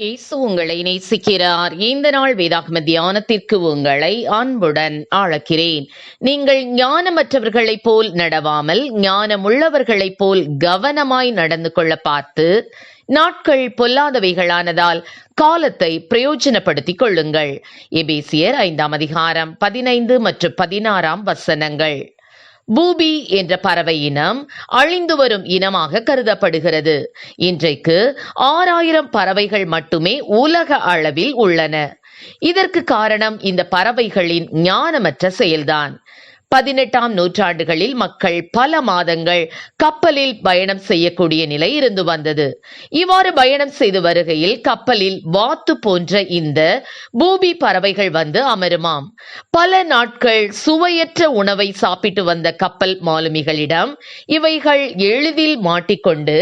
இயேசு உங்களை நேசிக்கிறார். இந்த நாள் வேதாகம தியானத்திற்கு உங்களை அன்புடன் அழைக்கிறேன் நீங்கள் ஞானமற்றவர்களைப் போல் நடவாமல் ஞானமுள்ளவர்களைப் போல் கவனமாய் நடந்து கொள்ள பார்த்து நாட்கள் பொல்லாதவைகளானதால் காலத்தை பிரயோஜனப்படுத்திக் கொள்ளுங்கள். எபேசியர் ஐந்தாம் அதிகாரம் பதினைந்து மற்றும் பதினாறாம் வசனங்கள். பூபி என்ற பறவை இனம் அழிந்து வரும் இனமாக கருதப்படுகிறது. இன்றைக்கு ஆறாயிரம் பறவைகள் மட்டுமே உலக அளவில் உள்ளன. இதற்கு காரணம் இந்த பறவைகளின் ஞானமற்ற செயல்தான். பதினெட்டாம் நூற்றாண்டுகளில் மக்கள் பல மாதங்கள் கப்பலில் பயணம் செய்யக்கூடிய நிலை இருந்து வந்தது. இவ்வாறு பயணம் செய்து வருகையில் கப்பலில் வாத்து போன்ற இந்த பூபி பறவைகள் வந்து அமருமாம். பல நாட்கள் சுவையற்ற உணவை சாப்பிட்டு வந்த கப்பல் மாலுமிகளிடம் இவைகள் எளிதில் மாட்டிக்கொண்டு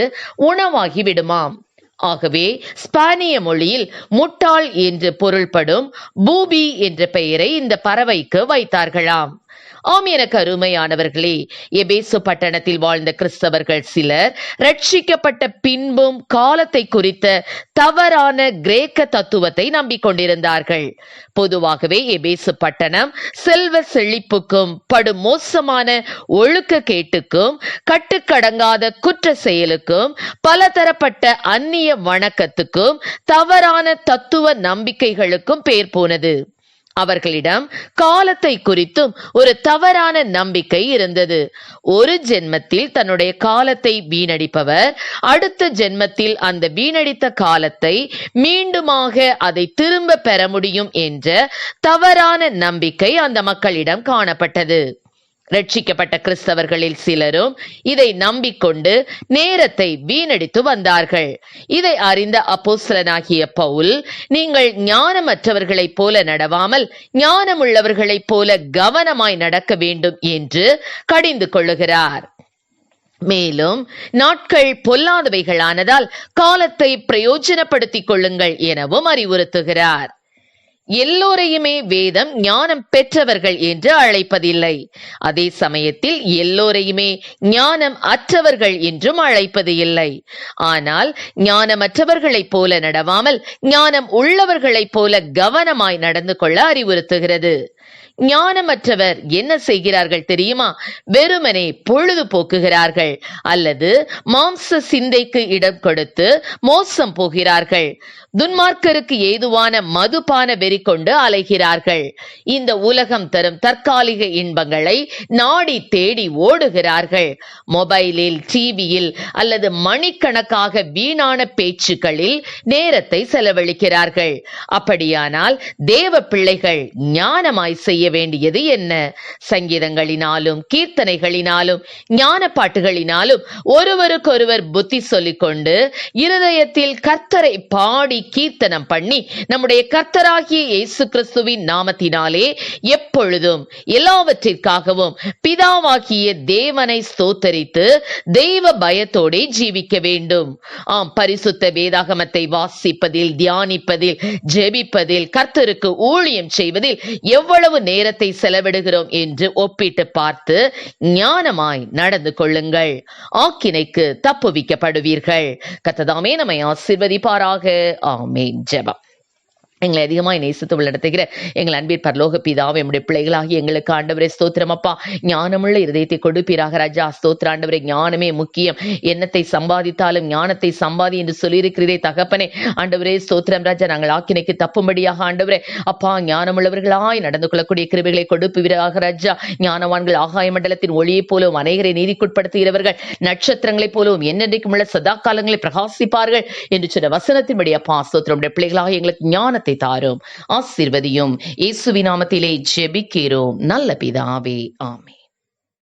உணவாகி விடுமாம். ஆகவே ஸ்பானிய மொழியில் முட்டாள் என்று பொருள்படும் பூபி என்ற பெயரை இந்த பறவைக்கு வைத்தார்களாம். ஆம் எனக்கு அருமையானவர்களே எபேசு பட்டணத்தில் வாழ்ந்த கிறிஸ்தவர்கள் சிலர் ரட்சிக்கப்பட்ட பின்பும் காலத்தை குறித்த தவறான கிரேக்க தத்துவத்தை நம்பிக்கொண்டிருந்தார்கள். பொதுவாகவே எபேசு பட்டணம் செல்வ செழிப்புக்கும் படு மோசமான ஒழுக்க கேட்டுக்கும் கட்டுக்கடங்காத குற்ற செயலுக்கும் பலதரப்பட்ட அந்நிய வணக்கத்துக்கும் தவறான தத்துவ நம்பிக்கைகளுக்கும் பேர் போனது. அவர்களிடம் காலத்தை குறித்தும் ஒரு தவறான நம்பிக்கை இருந்தது. ஒரு ஜென்மத்தில் தன்னுடைய காலத்தை வீணடிப்பவர் அடுத்த ஜென்மத்தில் அந்த வீணடித்த காலத்தை மீண்டுமாக அதை திரும்ப பெற முடியும் என்ற தவறான நம்பிக்கை அந்த மக்களிடம் காணப்பட்டது. ரட்சிக்கப்பட்ட கிறிஸ்தவர்களில் சிலரும் இதை நம்பிக்கொண்டு நேரத்தை வீணடித்து வந்தார்கள். இதை அறிந்த அப்போஸ்தலனாகிய பவுல் நீங்கள் ஞானமற்றவர்களைப் போல நடவாமல் ஞானமுள்ளவர்களைப் போல கவனமாய் நடக்க வேண்டும் என்று கடிந்து கொள்ளுகிறார். மேலும் நாட்கள் பொல்லாதவைகளானதால் காலத்தை பிரயோஜனப்படுத்திக் கொள்ளுங்கள் எனவும் அறிவுறுத்துகிறார். எல்லோரையுமே வேதம் ஞானம் பெற்றவர்கள் என்று அழைப்பதில்லை. அதே சமயத்தில் எல்லோரையுமே ஞானம் அற்றவர்கள் என்றும் அழைப்பது இல்லை ஆனால் ஞானமற்றவர்களைப் போல நடவாமல் ஞானம் உள்ளவர்களைப் போல கவனமாய் நடந்து கொள்ள அறிவுறுத்துகிறது. ஞானமற்றவர் என்ன செய்கிறார்கள் தெரியுமா? வெறுமனே பொழுது போக்குகிறார்கள் அல்லது மாம்ச சிந்தைக்கு இடம் கொடுத்து மோசம் போகிறார்கள். துன்மார்க்கருக்கு ஏதுவான மதுபான வெறி கொண்டு அலைகிறார்கள். இந்த உலகம் தரும் தற்காலிக இன்பங்களை நாடி தேடி ஓடுகிறார்கள். மொபைலில் டிவியில் அல்லது மணிக்கணக்காக வீணான பேச்சுக்களில் நேரத்தை செலவழிக்கிறார்கள். அப்படியானால் தேவ பிள்ளைகள் ஞானமாய் செய்ய வேண்டியது என்ன? சங்கீதங்களினாலும் கீர்த்தனைகளினாலும் ஞான பாட்டுகளினாலும் ஒருவருக்கொருவர் புத்தி சொல்லிக்கொண்டு இருதயத்தில் கர்த்தரை பாடி கீர்த்தனம் பண்ணி நம்முடைய கர்த்தராகிய இயேசு கிறிஸ்துவின் நாமத்தினாலே எப்பொழுதும் எல்லாவற்றிற்காகவும் பிதாவாகிய தேவனை ஸ்தோத்தரித்து தெய்வ பயத்தோடே ஜீவிக்க வேண்டும். ஆம் பரிசுத்த வேதாகமத்தை வாசிப்பதில் தியானிப்பதில் ஜெபிப்பதில் கர்த்தருக்கு ஊழியம் செய்வதில் எவ்வளவு நேரம் நேரத்தை செலவிடுகிறோம் என்று ஒப்பிட்டு பார்த்து ஞானமாய் நடந்து கொள்ளுங்கள். ஆக்கினைக்கு தப்புவிக்கப்படுவீர்கள். கத்ததாமே நம்மை ஆசிர்வதிப்பாராக. ஆமேன். ஜெபம். எங்களை அதிகமாய் நேசித்து உள்ளடத்துகிற எங்கள் அன்பின் பரலோக பிதாவை நம்முடைய பிள்ளைகளாகி எங்களுக்கு ஆண்டவரே ஸ்தோத்திரம் அப்பா ஞானமுள்ள இருதயத்தை கொடுப்பீராக ராஜா. ஸ்தோத்திர ஆண்டவரே ஞானமே முக்கியம். எண்ணத்தை சம்பாதித்தாலும் ஞானத்தை சம்பாதி என்று சொல்லியிருக்கிறதே தகப்பனே. ஆண்டவரே ஸ்தோத்திரம் ராஜா நாங்கள் ஆக்கினைக்கு தப்பும்படியாக ஆண்டவரே. அப்பா ஞானமுள்ளவர்களாய் நடந்து கொள்ளக்கூடிய கிருபிகளை கொடுப்பீராக ராஜா. ஞானவான்கள் ஆகாய மண்டலத்தின் ஒளியைப் போலவும் அநேகரை நீதிக்குட்படுத்துகிறவர்கள் நட்சத்திரங்களைப் போலவும் என்னென்றைக்கும் உள்ள சதா காலங்களை பிரகாசிப்பார்கள் என்று சொன்ன வசனத்தின்படி அப்பா ஸ்தோத்திரம். பிள்ளைகளாக எங்களுக்கு ஞானத்தை தாரும். ஆசிர்வதியும். இயேசுவி நாமத்திலே ஜெபிக்கிறோம். நல்ல பிதாவே. ஆமே